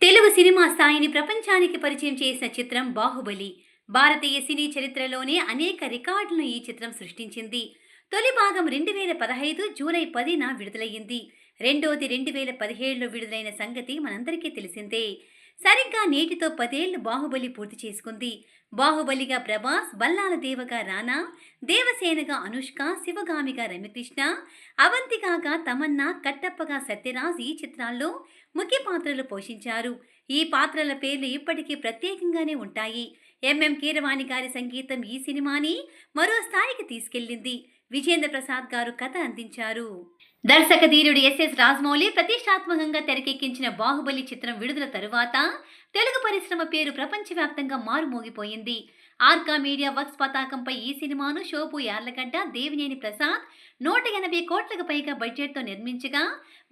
Telugu cinema స్థాయిని ప్రపంచానికి పరిచయం చేసిన చిత్రం బాహుబలి. భారతీయ సినీ చరిత్రలోనే అనేక రికార్డులను ఈ చిత్రం సృష్టించింది. తొలి భాగం రెండు వేల పదహైదు జూలై పదిన విడుదలయ్యింది. రెండోది రెండు వేల పదిహేడులో విడుదలైన సంగతి మనందరికీ తెలిసిందే. సరిగ్గా నేటితో పదేళ్ళు బాహుబలి పూర్తి చేసుకుంది. బాహుబలిగా ప్రభాస్ బల్లాల దేవగా రానా దేవసేనగా అనుష్క శివగామిగా రమ్యకృష్ణ అవంతికాగా తమన్నా కట్టప్పగా సత్యరాజ్ ఈ చిత్రాల్లో ముఖ్య పాత్రలు పోషించారు. ఈ పాత్రల పేర్లు ఇప్పటికీ ప్రత్యేకంగానే ఉంటాయి. ఎంఎం కీరవాణి గారి సంగీతం ఈ సినిమాని మరో స్థాయికి తీసుకెళ్ళింది. విజేంద్ర ప్రసాద్ గారు కథ అందించారు. దర్శక ధీరుడు ఎస్ఎస్ రాజమౌళి ప్రతిష్టాత్మకంగా తెరకెక్కించిన బాహుబలి చిత్రం విడుదల తరువాత తెలుగు పరిశ్రమ పేరు ప్రపంచవ్యాప్తంగా మారుమోగిపోయింది. ఆర్కా మీడియా వర్క్స్ పతాకంపై ఈ సినిమాను షోపు యార్లగడ్డ దేవినేని ప్రసాద్ నూట ఎనభై కోట్లకు పైగా బడ్జెట్తో నిర్మించగా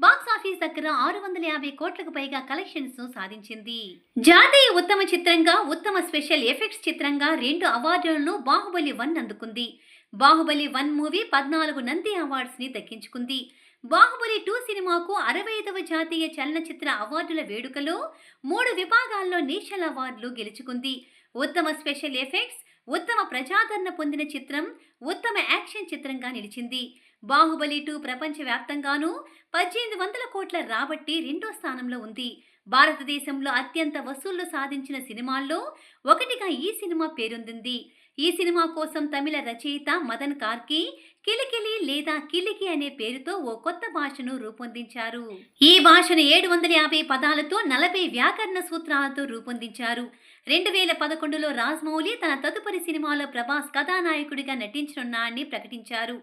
బాక్సాఫీస్ దగ్గర ఆరు వందల యాభై కోట్లకు పైగా కలెక్షన్స్ను సాధించింది. జాతీయ ఉత్తమ చిత్రంగా ఉత్తమ స్పెషల్ ఎఫెక్ట్స్ చిత్రంగా రెండు అవార్డులను బాహుబలి వన్ అందుకుంది. బాహుబలి వన్ మూవీ పద్నాలుగు నంది అవార్డ్స్ని దక్కించుకుంది. బాహుబలి టూ సినిమాకు అరవై ఐదవ జాతీయ చలనచిత్ర అవార్డుల వేడుకలో మూడు విభాగాల్లో నేషనల్ అవార్డులు గెలుచుకుంది. ఉత్తమ స్పెషల్ ఎఫెక్ట్స్ ఉత్తమ ప్రజాదరణ పొందిన చిత్రం ఉత్తమ యాక్షన్ చిత్రంగా నిలిచింది. బాహుబలి టూ ప్రపంచవ్యాప్తంగానూ పద్దెనిమిది వందల కోట్ల రాబట్టి రెండో స్థానంలో ఉంది. భారతదేశంలో అత్యంత వసూళ్ళు సాధించిన సినిమాల్లో ఒకటిగా ఈ సినిమా పేరొందింది. ఈ సినిమా కోసం తమిళ రచయిత మదన్ కార్కి కిలికిలి లేదా కిలికి అనే పేరుతో ఓ కొత్త భాషను రూపొందించారు. ఈ భాషను ఏడు వందల యాభై పదాలతో నలభై వ్యాకరణ సూత్రాలతో రూపొందించారు. రెండు వేల పదకొండులో రాజమౌళి తన తదుపరి సినిమాలో ప్రభాస్ కథానాయకుడిగా నటించనున్నాడని ప్రకటించారు.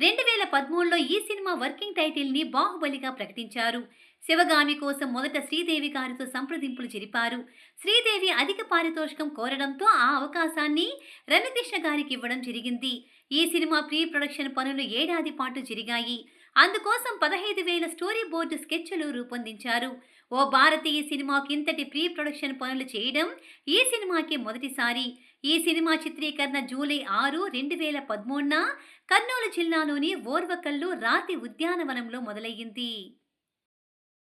రెండు వేల పదమూడులో ఈ సినిమా వర్కింగ్ టైటిల్ని బాహుబలిగా ప్రకటించారు. శివగామి కోసం మొదట శ్రీదేవి గారితో సంప్రదింపులు జరిపారు. శ్రీదేవి అధిక పారితోషికం కోరడంతో ఆ అవకాశాన్ని రవికృష్ణ గారికి ఇవ్వడం జరిగింది. ఈ సినిమా ప్రీ ప్రొడక్షన్ పనులు ఏడాది పాటు జరిగాయి. అందుకోసం పదహైదు వేల స్టోరీ బోర్డు స్కెచ్లు రూపొందించారు. ఓ భారతీయ సినిమాకి ఇంతటి ప్రీ ప్రొడక్షన్ పనులు చేయడం ఈ సినిమాకి మొదటిసారి. ఈ సినిమా చిత్రీకరణ జూలై ఆరు రెండు వేల పదమూడున కర్నూలు జిల్లాలోని ఓర్వకల్లు రాతి ఉద్యానవనంలో మొదలయ్యింది.